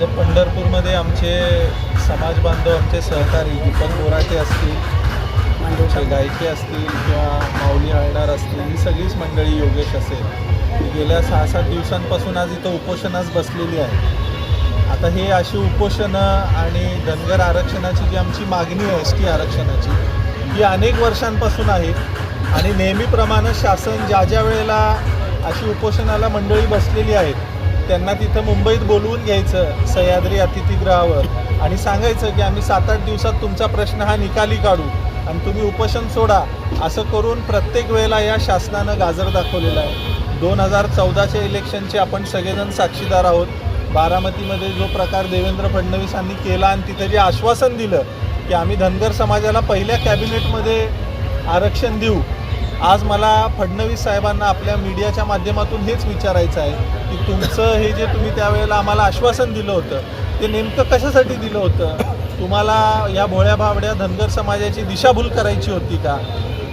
तर पंढरपूरमध्ये आमचे समाज बांधव आमचे सहकारी दीपक बोराटे असतील गायके असतील किंवा माऊली हळणार असतील ही सगळीच मंडळी योगेश असेल. ही गेल्या सहा सात दिवसांपासून आज इथं उपोषणास बसलेली आहे. आता हे अशी उपोषणं आणि धनगर आरक्षणाची जी आमची मागणी आहे एस टी आरक्षणाची ही अनेक वर्षांपासून आहे. आणि नेहमीप्रमाणे शासन ज्या ज्या वेळेला अशी उपोषणाला मंडळी बसलेली आहेत त्यांना तिथं मुंबईत बोलवून घ्यायचं सह्याद्री अतिथीगृहावर आणि सांगायचं की आम्ही सात आठ दिवसात तुमचा प्रश्न हा निकाली काढू आणि तुम्ही उपोषण सोडा असं करून प्रत्येक वेळेला या शासनानं गाजर दाखवलेला आहे. दोन हजार चौदाच्या इलेक्शनचे आपण सगळेजण साक्षीदार आहोत. बारामतीमध्ये जो प्रकार देवेंद्र फडणवीसांनी केला आणि तिथं जे आश्वासन दिलं की आम्ही धनगर समाजाला पहिल्या कॅबिनेटमध्ये आरक्षण देऊ आज मला फडणवीस साहेबांना आपल्या मीडियाच्या माध्यमातून हेच विचारायचं आहे की तुमचं हे जे तुम्ही त्यावेळेला आम्हाला आश्वासन दिलं होतं ते नेमकं कशासाठी दिलं होतं? तुम्हाला या भोळ्या भावड्या धनगर समाजाची दिशाभूल करायची होती का?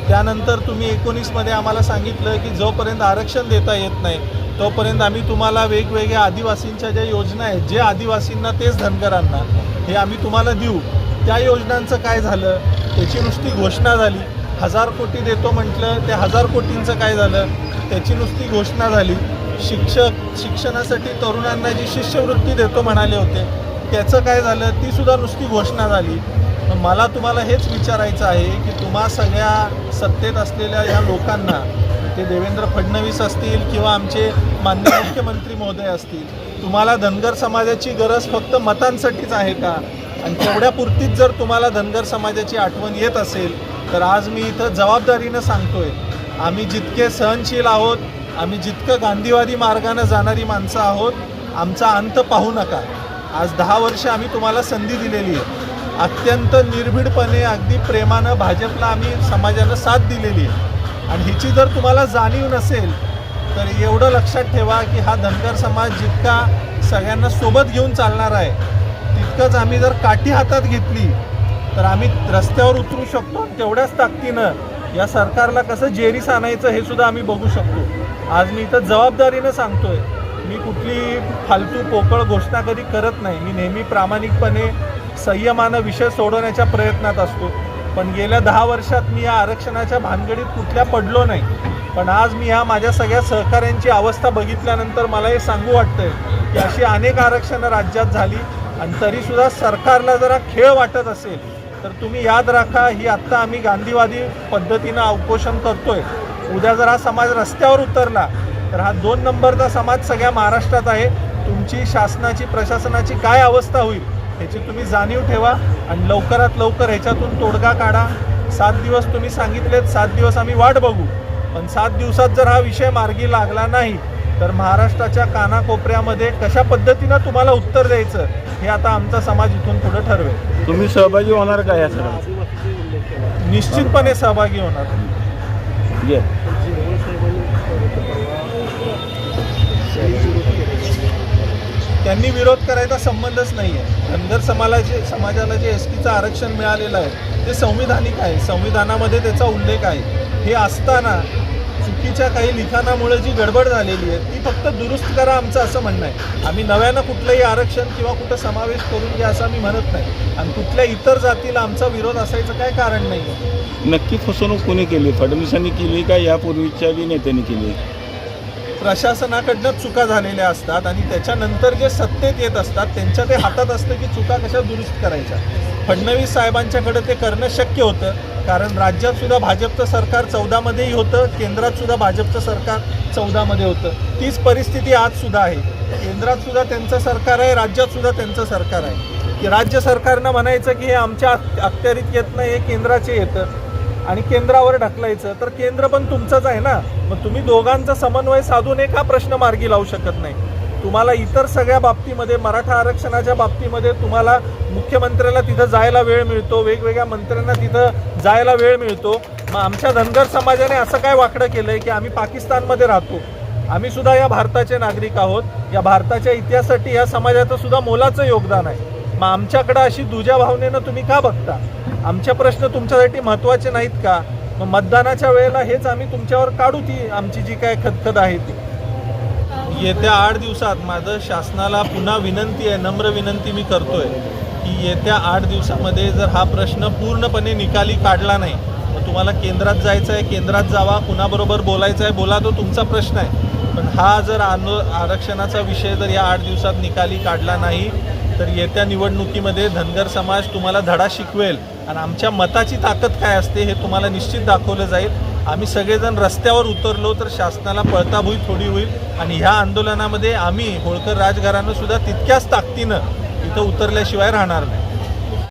त्यानंतर तुम्ही एकोणीसमध्ये आम्हाला सांगितलं की जोपर्यंत आरक्षण देता येत नाही तोपर्यंत आम्ही तुम्हाला वेगवेगळ्या आदिवासींच्या ज्या योजना आहेत जे आदिवासींना तेच धनगरांना हे आम्ही तुम्हाला देऊ. त्या योजनांचं काय झालं? त्याची नुसती घोषणा झाली. हजार कोटी देतो म्हटलं त्या हजार कोटींचं काय झालं? त्याची नुसती घोषणा झाली. शिक्षक शिक्षणासाठी तरुणांना जी शिष्यवृत्ती देतो म्हणाले होते त्याचं काय झालं? ती सुद्धा नुसती घोषणा झाली. मला तुम्हाला हेच विचारायचं आहे की तुम्हा सगळ्या सत्तेत असलेल्या या लोकांना ते देवेंद्र फडणवीस असतील किंवा आमचे माननीय मुख्यमंत्री महोदय असतील तुम्हाला धनगर समाजाची गरज फक्त मतांसाठीच आहे का? आणि तेवढ्यापुरतीच जर तुम्हाला धनगर समाजाची आठवण येत असेल तर आज मी इथं जबाबदारीनं सांगतोय आम्ही जितके सहनशील आहोत आम्ही जितकं गांधीवादी मार्गानं जाणारी माणसं आहोत आमचा अंत पाहू नका. आज दहा वर्ष आम्ही तुम्हाला संधी दिलेली आहे. अत्यंत निर्भीडपणे अगदी प्रेमानं भाजपला आम्ही समाजाला साथ दिलेली आहे. आणि हिची जर तुम्हाला जाणीव नसेल तर एवढं लक्षात ठेवा की हा धनगर समाज जितका सगळ्यांना सोबत घेऊन चालणार आहे तितकंच आम्ही जर काठी हातात घेतली तर आम्ही रस्त्यावर उतरू शकतो तेवढ्याच ताकदीनं या सरकारला कसं जेरीस आणायचं हे सुद्धा आम्ही बघू शकतो. आज मी इथं जबाबदारीनं सांगतोय मी कुठली फालतू पोकळ घोषणा कधी करत नाही. मी नेहमी प्रामाणिकपणे संयमानं विषय सोडवण्याच्या प्रयत्नात असतो. पण गेल्या दहा वर्षात मी या आरक्षणाच्या भानगडीत कुठल्या पडलो नाही. पण आज मी ह्या माझ्या सगळ्या सहकाऱ्यांची अवस्था बघितल्यानंतर मला हे सांगू वाटतंय की अशी अनेक आरक्षणं राज्यात झाली आणि तरीसुद्धा सरकारला जरा खेळ वाटत असेल तर तुम्ही याद राखा ही आत्ता आम्ही गांधीवादी पद्धतीनं उपोषण करतोय. उद्या जर हा समाज रस्त्यावर उतरला तर हा दोन नंबरचा समाज सगळ्या महाराष्ट्रात आहे. तुमची शासनाची प्रशासनाची काय अवस्था होईल ह्याची तुम्ही जाणीव ठेवा आणि लवकरात लवकर ह्याच्यातून तोडगा काढा. सात दिवस तुम्ही सांगितलेत सात दिवस आम्ही वाट बघू. पण सात दिवसात जर हा विषय मार्गी लागला नाही तर महाराष्ट्राच्या कानाकोपऱ्यामध्ये कशा पद्धतीनं तुम्हाला उत्तर द्यायचं हे आता आमचा समाज इथून पुढे ठरवेल. तुम्ही सहभागी होणार का या सगळ्यात निश्चितपणे सहभागी होणार. ये. त्यांनी विरोध करायचा संबंधच नाही आहे धनगर समाजाचे समाजाला जे एस टीचं आरक्षण मिळालेलं आहे ते संविधानिक आहे. संविधानामध्ये त्याचा उल्लेख आहे. हे असताना चुकीच्या काही लिखाणामुळे जी गडबड झालेली आहे ती फक्त दुरुस्त करा आमचं असं म्हणणं आहे. आम्ही नव्यानं कुठलंही आरक्षण किंवा कुठं समावेश करून घ्या असं आम्ही म्हणत नाही. आणि कुठल्या इतर जातीला आमचा विरोध असायचं काय कारण नाही आहे नक्की फसवणूक कोणी केली? फडणवीसांनी केली का? यापूर्वीच्या बी नेत्यांनी केली. प्रशासनाकडनं चुका झालेल्या असतात आणि त्याच्यानंतर जे सत्तेत येत असतात त्यांच्या ते हातात असतं की चुका कशा दुरुस्त करायच्या? फडणवीस साहेबांच्याकडे ते करणं शक्य होतं. कारण राज्यात सुद्धा भाजपचं सरकार चौदामध्येही होतं केंद्रात सुद्धा भाजपचं सरकार चौदामध्ये होतं. तीच परिस्थिती आज सुद्धा आहे. केंद्रात सुद्धा त्यांचं सरकार आहे राज्यात सुद्धा त्यांचं सरकार आहे. की राज्य सरकारनं म्हणायचं की हे आमच्या अखत्यारीत येत नाही हे केंद्राचे येतं. आणि केंद्रावर ढकलायचं. तर केंद्र पण तुमचंच आहे ना. मग तुम्ही दोघांचा समन्वय साधून एक हा प्रश्न मार्गी लावू शकत नाही. तुम्हाला इतर सगळ्या बाबतीमध्ये मराठा आरक्षणाच्या बाबतीमध्ये तुम्हाला मुख्यमंत्र्याला तिथं जायला वेळ मिळतो वेगवेगळ्या मंत्र्यांना तिथं जायला वेळ मिळतो. मग आमच्या धनगर समाजाने असं काय वाकडं केलं आहे की आम्ही पाकिस्तानमध्ये राहतो. आम्ही सुद्धा या भारताचे नागरिक आहोत. या भारताच्या इतिहासासाठी या समाजाचं सुद्धा मोलाचं योगदान आहे. मग आमच्याकडं अशी दुजा भावनेनं तुम्ही का बघता? आमचे प्रश्न तुमच्यासाठी महत्त्वाचे नाहीत का? मग मतदानाच्या वेळेला हेच आम्ही तुमच्यावर काढू ती आमची जी काय खदखद आहे ती. येत्या आठ दिवसात माझं शासनाला पुन्हा विनंती आहे नम्र विनंती मी करतोय की येत्या आठ दिवसामध्ये जर हा प्रश्न पूर्णपणे निकाली काढला नाही मग तुम्हाला केंद्रात जायचं आहे केंद्रात जावा कुणाबरोबर बोलायचं आहे बोला तो तुमचा प्रश्न आहे. पण हा जर आंदो आरक्षणाचा विषय जर या आठ दिवसात निकाली काढला नाही तर येत्या निवडणुकीमध्ये धनगर समाज तुम्हाला धडा शिकवेल. आणि आमच्या मताची ताकद काय असते हे तुम्हाला निश्चित दाखवलं जाईल. आम्ही सगळेजण रस्त्यावर उतरलो तर शासनाला पळताभूई थोडी होईल. आणि ह्या आंदोलनामध्ये आम्ही होळकर राजघरानं सुद्धा तितक्याच ताकदीनं इथं उतरल्याशिवाय राहणार नाही.